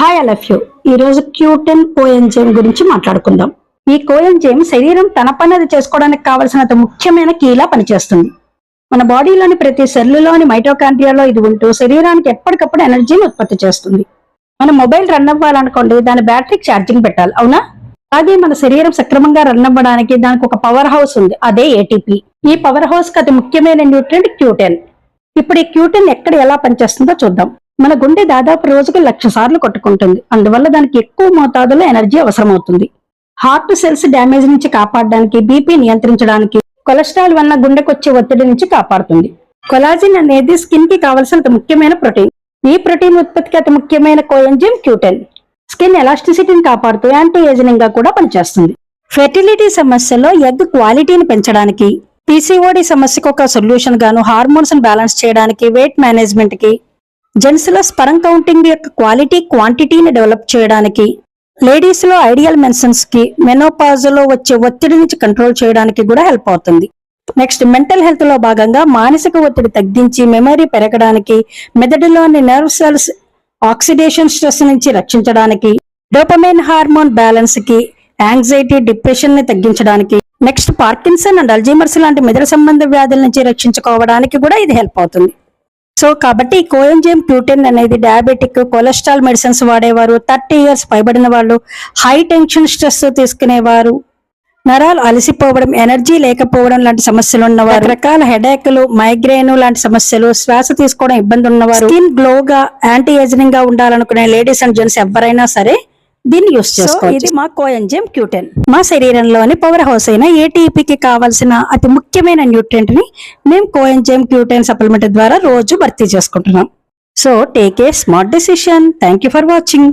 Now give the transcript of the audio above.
Hi అలఫ్యూ ఈ రోజు Q ten coenzyme గురించి మాట్లాడుకుందాం. ఈ కోఎంజైమ్ శరీరం తన పని అది చేసుకోవడానికి కావలసినంత ముఖ్యమైన కీలా పనిచేస్తుంది. మన బాడీలోని ప్రతి సెల్లులోని మైటోకాండ్రియాలో ఇది ఉంటూ శరీరానికి ఎప్పటికప్పుడు ఎనర్జీని ఉత్పత్తి చేస్తుంది. మన మొబైల్ రన్ అవ్వాలనుకోండి దాని బ్యాటరీకి ఛార్జింగ్ పెట్టాలి అవునా? అలాగే మన శరీరం సక్రమంగా రన్ అవ్వడానికి దానికి ఒక పవర్ హౌస్ ఉంది అదే ఏటీపీ ఈ పవర్ హౌస్కి అతి ముఖ్యమైన న్యూట్రియంట్ క్యూటెన్. ఇప్పుడు ఈ క్యూటెన్ ఎక్కడ ఎలా పనిచేస్తుందో చూద్దాం. మన గుండె దాదాపు రోజుకు లక్ష సార్లు కొట్టుకుంటుంది. అందువల్ల దానికి ఎక్కువ మోతాదులో ఎనర్జీ అవసరమవుతుంది. హార్ట్ సెల్స్ డ్యామేజ్ నుంచి కాపాడడానికి బీపీ నియంత్రించడానికి కొలెస్ట్రాల్ వల్ల గుండెకు వచ్చే ఒత్తిడి నుంచి కాపాడుతుంది. కొలాజిన్ అనేది స్కిన్కి కావలసినంత ముఖ్యమైన ప్రోటీన్. ఈ ప్రోటీన్ ఉత్పత్తికి అతి ముఖ్యమైన కోయంజిమ్ క్యూటెన్. స్కిన్ ఎలాస్టిసిటీని కాపాడుతూ యాంటీ ఏజింగ్గా కూడా పనిచేస్తుంది. ఫెర్టిలిటీ సమస్యలో ఎగ్ క్వాలిటీని పెంచడానికి పీసీఓడి సమస్యకు ఒక సొల్యూషన్ గాను హార్మోన్స్ బ్యాలెన్స్ చేయడానికి వెయిట్ మేనేజ్మెంట్కి జెంట్స్లో స్పరం కౌంటింగ్ యొక్క క్వాలిటీ క్వాంటిటీని డెవలప్ చేయడానికి లేడీస్లో ఐడియల్ మెన్సన్స్కి మెనోపాజ్లో వచ్చే ఒత్తిడి నుంచి కంట్రోల్ చేయడానికి కూడా హెల్ప్ అవుతుంది. నెక్స్ట్ మెంటల్ హెల్త్లో భాగంగా మానసిక ఒత్తిడి తగ్గించి మెమరీ పెరగడానికి మెదడులోని నర్వ్ సెల్స్ ఆక్సిడేషన్ స్ట్రెస్ నుంచి రక్షించడానికి డోపమైన్ హార్మోన్ బ్యాలెన్స్కి యాంగ్జైటీ డిప్రెషన్ని తగ్గించడానికి నెక్స్ట్ పార్కిన్సన్ అండ్ అల్జీమర్స్ లాంటి మెదడు సంబంధ వ్యాధుల నుంచి రక్షించుకోవడానికి కూడా ఇది హెల్ప్ అవుతుంది. సో కాబట్టి కోయంజేమ్ కోయంజైమ్ అనేది డయాబెటిక్ కొలెస్ట్రాల్ మెడిసిన్స్ వాడేవారు థర్టీ ఇయర్స్ పైబడిన వాళ్ళు హై టెన్షన్ స్ట్రెస్ తీసుకునేవారు నరాలు అలసిపోవడం ఎనర్జీ లేకపోవడం లాంటి సమస్యలు ఉన్నవారు రకాల హెడేక్లు మైగ్రేన్ లాంటి సమస్యలు శ్వాస తీసుకోవడం ఇబ్బంది ఉన్నవారు స్కిన్ గ్లోగా యాంటీ ఏజింగ్గా ఉండాలనుకునే లేడీస్ అండ్ జెంట్స్ ఎవరైనా సరే దీన్ని యూస్ చేసుకోవచ్చు ఇది మా కోఎంజైమ్ క్యూటెన్. మా శరీరంలోని పవర్ హౌస్ అయిన ఏటీపీకి కావాల్సిన అతి ముఖ్యమైన న్యూట్రియంట్ని మేము కోఎంజైమ్ క్యూటెన్ సప్లిమెంట్ ద్వారా రోజు భర్తీ చేసుకుంటున్నాం. So take a smart decision thank you for watching